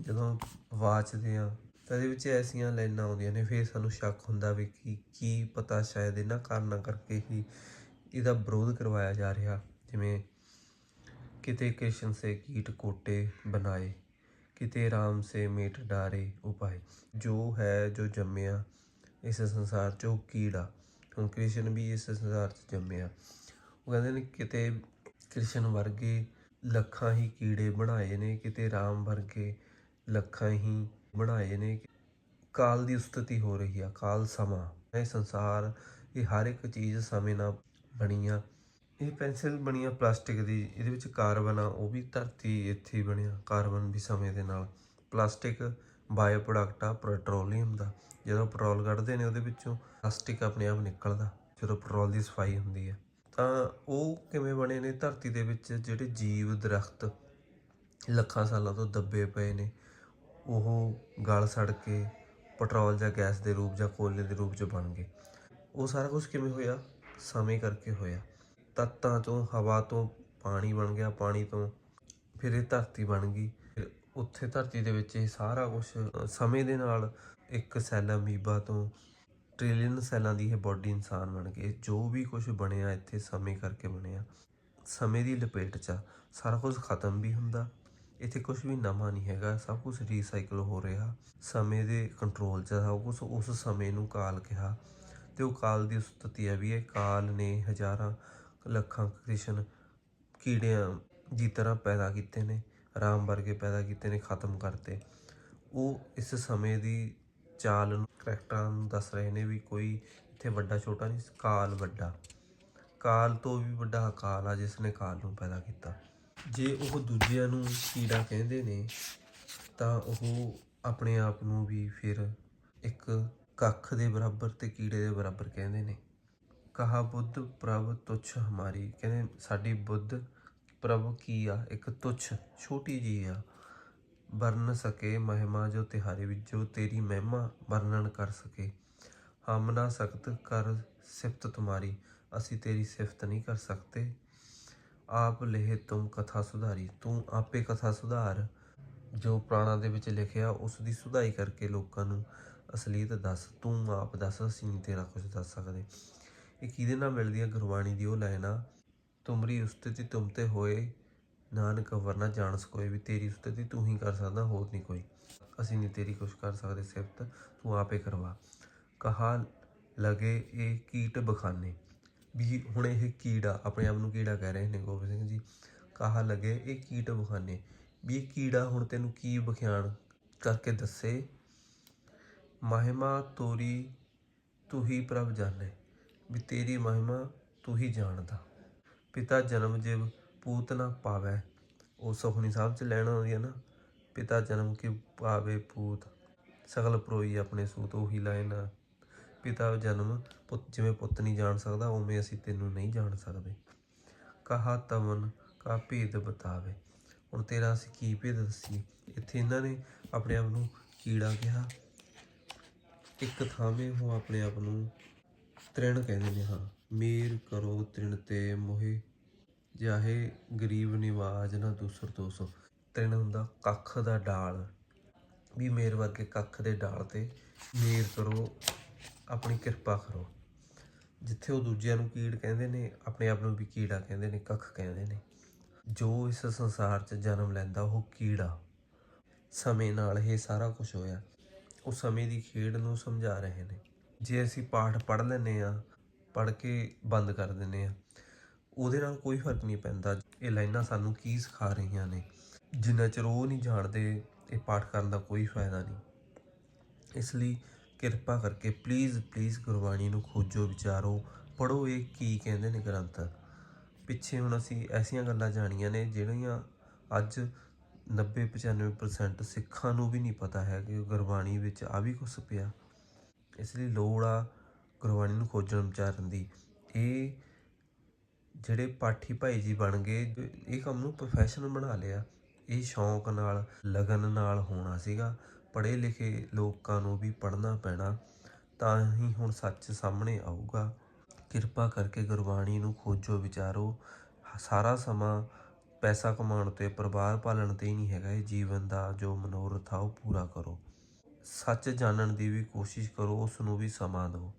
ਜਦੋਂ ਵਾਚਦੇ ਆ ਤਾਂ ਇਹਦੇ ਵਿੱਚ ਐਸੀਆਂ ਲਾਈਨਾਂ ਆਉਂਦੀਆਂ ਨੇ, ਫਿਰ ਸਾਨੂੰ ਸ਼ੱਕ ਹੁੰਦਾ ਵੀ ਕਿ, ਕੀ ਪਤਾ ਸ਼ਾਇਦ ਇਹਨਾਂ ਕਾਰਨਾਂ ਕਰਕੇ ਹੀ ਇਹਦਾ ਵਿਰੋਧ ਕਰਵਾਇਆ ਜਾ ਰਿਹਾ। ਜਿਵੇਂ ਕਿਤੇ ਕ੍ਰਿਸ਼ਨ ਸੇ ਕੀਟ ਕੋਟੇ ਬਣਾਏ, ਕਿਤੇ ਰਾਮ ਸੇ ਮੇਟ ਡਾਰੇ ਉਪਾਏ। ਜੋ ਹੈ, ਜੋ ਜੰਮਿਆ, ਇਸ ਸੰਸਾਰ 'ਚ ਕੀੜਾ। ਹੁਣ ਕ੍ਰਿਸ਼ਨ ਵੀ ਇਸ ਸੰਸਾਰ 'ਚ ਜੰਮਿਆ। ਉਹ ਕਹਿੰਦੇ ਨੇ ਕਿਤੇ ਕ੍ਰਿਸ਼ਨ ਵਰਗੇ ਲੱਖਾਂ ਹੀ ਕੀੜੇ ਬਣਾਏ ਨੇ, ਕਿਤੇ ਰਾਮ ਵਰਗੇ ਲੱਖਾਂ ਹੀ ਬਣਾਏ ਨੇ ਕਾਲ ਦੀ ਉਸਤਤੀ ਹੋ ਰਹੀ ਆ, ਕਾਲ ਸਮਾਂ। ਇਹ ਸੰਸਾਰ, ਇਹ ਹਰ ਇੱਕ ਚੀਜ਼ ਸਮੇਂ ਨਾਲ ਬਣੀ ਆ ਇਹ ਪੈਨਸਿਲ ਬਣੀ ਆ ਪਲਾਸਟਿਕ ਦੀ, ਇਹਦੇ ਵਿੱਚ ਕਾਰਬਨ ਆ, ਉਹ ਵੀ ਧਰਤੀ ਇੱਥੇ ਬਣਿਆ, ਕਾਰਬਨ ਵੀ ਸਮੇਂ ਦੇ ਨਾਲ। ਪਲਾਸਟਿਕ ਬਾਇਓ ਪ੍ਰੋਡਕਟ ਆ, ਪੈਟਰੋਲੀਅਮ ਦਾ। ਜਦੋਂ ਪੈਟਰੋਲ ਕੱਢਦੇ ਨੇ ਉਹਦੇ ਵਿੱਚੋਂ ਪਲਾਸਟਿਕ ਆਪਣੇ ਆਪ ਨਿਕਲਦਾ, ਜਦੋਂ ਪੈਟਰੋਲ ਦੀ ਸਫ਼ਾਈ ਹੁੰਦੀ ਹੈ ਤਾਂ ਉਹ ਕਿਵੇਂ ਬਣੇ ਨੇ? ਧਰਤੀ ਦੇ ਵਿੱਚ ਜਿਹੜੇ ਜੀਵ ਦਰਖਤ ਲੱਖਾਂ ਸਾਲਾਂ ਤੋਂ ਦੱਬੇ ਪਏ ਨੇ। ਉਹ ਗਲ ਸੜ ਕੇ ਪੈਟਰੋਲ ਜਾਂ ਗੈਸ ਦੇ ਰੂਪ ਜਾਂ ਕੋਲੇ ਦੇ ਰੂਪ 'ਚ ਬਣ ਗਏ। ਉਹ ਸਾਰਾ ਕੁਝ ਕਿਵੇਂ ਹੋਇਆ? ਸਮੇਂ ਕਰਕੇ ਹੋਇਆ। ਤੱਤਾਂ ਤੋਂ, ਹਵਾ ਤੋਂ ਪਾਣੀ ਬਣ ਗਿਆ, ਪਾਣੀ ਤੋਂ ਫਿਰ ਇਹ ਧਰਤੀ ਬਣ ਗਈ। ਫਿਰ ਉੱਥੇ ਧਰਤੀ ਦੇ ਵਿੱਚ ਇਹ ਸਾਰਾ ਕੁਝ ਸਮੇਂ ਦੇ ਨਾਲ ਇੱਕ ਸੈੱਲ ਅਮੀਬਾ ਤੋਂ ਟ੍ਰਿਲੀਅਨ ਸੈੱਲਾਂ ਦੀ ਇਹ ਬਾਡੀ ਇਨਸਾਨ ਬਣ ਗਈ ਜੋ ਵੀ ਕੁਝ ਬਣਿਆ ਇੱਥੇ ਸਮੇਂ ਕਰਕੇ ਬਣਿਆ। ਸਮੇਂ ਦੀ ਲਪੇਟ 'ਚ ਆ। ਸਾਰਾ ਕੁਝ ਖਤਮ ਵੀ ਹੁੰਦਾ। ਇੱਥੇ ਕੁਝ ਵੀ ਨਵਾਂ ਨਹੀਂ ਹੈਗਾ, ਸਭ ਕੁਝ ਰੀਸਾਈਕਲ ਹੋ ਰਿਹਾ। ਸਮੇਂ ਦੇ ਕੰਟਰੋਲ 'ਚ ਸਭ ਕੁਝ ਉਸ ਸਮੇਂ ਨੂੰ ਕਾਲ ਕਿਹਾ ਤੇ ਉਹ ਕਾਲ ਦੀ ਉਸਤਤੀ ਹੈ ਵੀ ਇਹ ਕਾਲ ਨੇ ਹਜ਼ਾਰਾਂ ਲੱਖਾਂ ਕ੍ਰਿਸ਼ਨ ਕੀੜਿਆਂ ਦੀ ਤਰ੍ਹਾਂ ਪੈਦਾ ਕੀਤੇ ਨੇ, ਰਾਮ ਵਰਗੇ ਪੈਦਾ ਕੀਤੇ ਨੇ, ਖਤਮ ਕਰਤੇ। ਉਹ ਇਸ ਸਮੇਂ ਦੀ ਚਾਲ ਨੂੰ ਕਰੈਕਟਰਾਂ ਨੂੰ ਦੱਸ ਰਹੇ ਨੇ ਵੀ ਕੋਈ ਇੱਥੇ ਵੱਡਾ ਛੋਟਾ ਨਹੀਂ, ਕਾਲ ਵੱਡਾ। ਕਾਲ ਤੋਂ ਵੀ ਵੱਡਾ ਅਕਾਲ ਆ ਜਿਸ ਨੇ ਕਾਲ ਨੂੰ ਪੈਦਾ ਕੀਤਾ। ਜੇ ਉਹ ਦੂਜਿਆਂ ਨੂੰ ਕੀੜਾ ਕਹਿੰਦੇ ਨੇ, ਤਾਂ ਉਹ ਆਪਣੇ ਆਪ ਨੂੰ ਵੀ ਫਿਰ ਇੱਕ ਕੱਖ ਦੇ ਬਰਾਬਰ ਤੇ ਕੀੜੇ ਦੇ ਬਰਾਬਰ ਕਹਿੰਦੇ ਨੇ। ਕਹਾ ਬੁੱਧ ਪ੍ਰਭ ਤੁਛ ਹਮਾਰੀ। ਕਹਿੰਦੇ ਸਾਡੀ ਬੁੱਧ ਪ੍ਰਭ ਕੀ ਆ? ਇੱਕ ਤੁਛ, ਛੋਟੀ ਜੀ ਆ। ਵਰਨ ਸਕੇ ਮਹਿਮਾ ਜੋ ਤਿਹਾਰੇ ਵਿੱਚ, ਜੋ ਤੇਰੀ ਮਹਿਮਾ ਵਰਣਨ ਕਰ ਸਕੇ। ਹਮ ਨਾ ਸਕਤ ਕਰ ਸਿਫਤ ਤੁਮਾਰੀ। ਅਸੀਂ ਤੇਰੀ ਸਿਫਤ ਨਹੀਂ ਕਰ ਸਕਦੇ। ਆਪ ਲਹਿ ਤੁਮ ਕਥਾ ਸੁਧਾਰੀ, ਤੂੰ ਆਪੇ ਕਥਾ ਸੁਧਾਰ। ਜੋ ਪ੍ਰਾਣਾ ਦੇ ਵਿੱਚ ਲਿਖਿਆ, ਉਸ ਦੀ ਸੁਧਾਈ ਕਰਕੇ ਲੋਕਾਂ ਨੂੰ ਅਸਲੀਅਤ ਦੱਸ, ਤੂੰ ਆਪ ਦੱਸ, ਅਸੀਂ ਨਹੀਂ ਤੇਰਾ ਕੁਝ ਦੱਸ ਸਕਦੇ। ਇਹ ਕਿਹਦੇ ਨਾਲ ਮਿਲਦੀ ਹੈ ਗੁਰਬਾਣੀ ਦੀ ਉਹ ਲਾਈਨਾਂ ਆ ਤੁਮਰੀ ਉਸਤਤੀ ਤੁਮ ਤੇ ਹੋਏ, ਨਾਨਕ ਵਰਨਾ ਜਾਣ ਸਕੋਏ ਵੀ ਤੇਰੀ ਉਸਤਤੀ ਤੂੰ ਹੀ ਕਰ ਸਕਦਾ, ਹੋਰ ਨਹੀਂ ਕੋਈ। ਅਸੀਂ ਨਹੀਂ ਤੇਰੀ ਕੁਛ ਕਰ ਸਕਦੇ ਸਿਫਤ, ਤੂੰ ਆਪੇ ਕਰਵਾ। ਕਹਾ ਲਗੇ ਇਹ ਕੀਟ ਬਖਾਨੇ। ਵੀ ਹੁਣ ਇਹ ਕੀੜਾ, ਆਪਣੇ ਆਪ ਨੂੰ ਕੀੜਾ ਕਹਿ ਰਹੇ ਨੇ ਗੋਬਿੰਦ ਸਿੰਘ ਜੀ, ਕਹਾ ਲਗੇ? ਇਹ ਕੀਟ ਬਖਾਨੇ ਵੀ ਇਹ ਕੀੜਾ ਹੁਣ ਤੈਨੂੰ ਕੀ ਬਖਿਆਣ ਕਰਕੇ ਦੱਸੇ? ਮਹਿਮਾ ਤੋਰੀ ਤੂੰ ਹੀ ਪ੍ਰਭ ਜਾਣੇ, ਵੀ ਤੇਰੀ ਮਹਿਮਾ ਤੂੰ ਹੀ ਜਾਣਦਾ। ਪਿਤਾ ਜਨਮ ਜਿਵ ਪੂਤ ਨਾ ਪਾਵੈ। ਉਹ ਸੁਖਣੀ ਸਾਹਿਬ ਚ ਲੈਣ ਆਉਂਦੀ ਹੈ ਨਾ, ਪਿਤਾ ਜਨਮ ਕੀ ਪਾਵੇ ਪੂਤ। ਸਗਲ ਪਰੋਈ ਆਪਣੇ ਸੂਤ, ਉਹੀ ਲਾਈਨ ਆ। ਪਿਤਾ ਜਨਮ ਪੁੱਤ, ਜਿਵੇਂ ਪੁੱਤ ਨਹੀਂ ਜਾਣ ਸਕਦਾ, ਉਵੇਂ ਅਸੀਂ ਤੈਨੂੰ ਨਹੀਂ ਜਾਣ ਸਕਦੇ। ਕਹਾ ਤਵਨ ਕਾ ਭੇਦ ਬਤਾਵੇ। ਹੁਣ ਤੇਰਾ ਅਸੀਂ ਕੀ ਭੇਦ ਦੱਸੀ ਇੱਥੇ ਇਹਨਾਂ ਨੇ ਆਪਣੇ ਆਪ ਨੂੰ ਕੀੜਾ ਕਿਹਾ। ਇੱਕ ਥਾਵੇਂ ਉਹ ਆਪਣੇ ਆਪ ਨੂੰ ਤ੍ਰਿਣ ਕਹਿੰਦੇ ਨੇ, ਹਾਂ। ਮੇਰ ਕਰੋ ਤ੍ਰਿਣ ਤੇ ਮੋਹਿ, ਜਾਹੇ ਗਰੀਬ ਨਿਵਾਜ ਨਾ ਦੂਸਰ ਦੋਸੋ ਤ੍ਰਿਣ ਹੁੰਦਾ ਕੱਖ ਦਾ ਡਾਲ। ਵੀ ਮੇਰ ਵਰਗੇ ਕੱਖ ਦੇ ਡਾਲ ਤੇ ਮੇਰ ਕਰੋ ਆਪਣੀ ਕਿਰਪਾ ਕਰੋ। ਜਿੱਥੇ ਉਹ ਦੂਜਿਆਂ ਨੂੰ ਕੀੜ ਕਹਿੰਦੇ ਨੇ, ਆਪਣੇ ਆਪ ਨੂੰ ਵੀ ਕੀੜਾ ਕਹਿੰਦੇ ਨੇ, ਕੱਖ ਕਹਿੰਦੇ ਨੇ। ਜੋ ਇਸ ਸੰਸਾਰ 'ਚ ਜਨਮ ਲੈਂਦਾ, ਉਹ ਕੀੜਾ। ਸਮੇਂ ਨਾਲ ਇਹ ਸਾਰਾ ਕੁਝ ਹੋਇਆ। ਉਹ ਸਮੇਂ ਦੀ ਖੇਡ ਨੂੰ ਸਮਝਾ ਰਹੇ ਨੇ। ਜੇ ਅਸੀਂ ਪਾਠ ਪੜ੍ਹ ਲੈਂਦੇ ਆ ਪੜ੍ਹ ਕੇ ਬੰਦ ਕਰ ਦਿੰਦੇ ਆ ਉਹਦੇ ਨਾਲ ਕੋਈ ਫ਼ਰਕ ਨਹੀਂ ਪੈਂਦਾ। ਇਹ ਲਾਈਨਾਂ ਸਾਨੂੰ ਕੀ ਸਿਖਾ ਰਹੀਆਂ ਨੇ? ਜਿੰਨਾ ਚਿਰ ਉਹ ਨਹੀਂ ਜਾਣਦੇ, ਇਹ ਪਾਠ ਕਰਨ ਦਾ ਕੋਈ ਫਾਇਦਾ ਨਹੀਂ। ਇਸ ਲਈ ਕਿਰਪਾ ਕਰਕੇ ਪਲੀਜ਼ ਪਲੀਜ਼ ਗੁਰਬਾਣੀ ਨੂੰ ਖੋਜੋ, ਵਿਚਾਰੋ ਪੜੋ ਇਹ ਕੀ ਕਹਿੰਦੇ ਨੇ ਗ੍ਰੰਥ। ਪਿੱਛੇ ਹੁਣ ਅਸੀਂ ਐਸੀਆਂ ਗੱਲਾਂ ਜਾਣੀਆਂ ਨੇ, ਜਿਹੜੀਆਂ ਅੱਜ 90-95% ਸਿੱਖਾਂ ਨੂੰ ਵੀ ਨਹੀਂ ਪਤਾ ਹੈ ਕਿ ਗੁਰਬਾਣੀ ਵਿੱਚ ਆ ਵੀ ਕੁਛ ਪਿਆ। ਇਸ ਲਈ ਲੋੜ ਆ ਗੁਰਬਾਣੀ ਨੂੰ ਖੋਜਣ ਵਿਚਾਰਨ ਦੀ। ਇਹ ਜਿਹੜੇ ਪਾਠੀ ਭਾਈ ਜੀ ਬਣ ਗਏ, ਇਹ ਕੰਮ ਨੂੰ ਪ੍ਰੋਫੈਸ਼ਨ ਬਣਾ ਲਿਆ। ਇਹ ਸ਼ੌਂਕ ਨਾਲ, ਲਗਨ ਨਾਲ ਹੋਣਾ ਸੀਗਾ। ਪੜ੍ਹੇ ਲਿਖੇ ਲੋਕਾਂ ਨੂੰ ਵੀ ਪੜ੍ਹਨਾ ਪੈਣਾ, ਤਾਂ ਹੀ ਹੁਣ ਸੱਚ ਸਾਹਮਣੇ ਆਊਗਾ। ਕਿਰਪਾ ਕਰਕੇ ਗੁਰਬਾਣੀ ਨੂੰ ਖੋਜੋ, ਵਿਚਾਰੋ। ਸਾਰਾ ਸਮਾਂ ਪੈਸਾ ਕਮਾਉਣ ਤੇ, ਪਰਿਵਾਰ ਪਾਲਣ ਤੇ ਹੀ ਨਹੀਂ ਹੈਗਾ। ਇਹ ਜੀਵਨ ਦਾ ਜੋ ਮਨੋਰਥ ਆ, ਉਹ ਪੂਰਾ ਕਰੋ। ਸੱਚ ਜਾਣਨ ਦੀ ਵੀ ਕੋਸ਼ਿਸ਼ ਕਰੋ ਉਸ ਨੂੰ ਵੀ ਸਮਾਂ ਦਿਓ।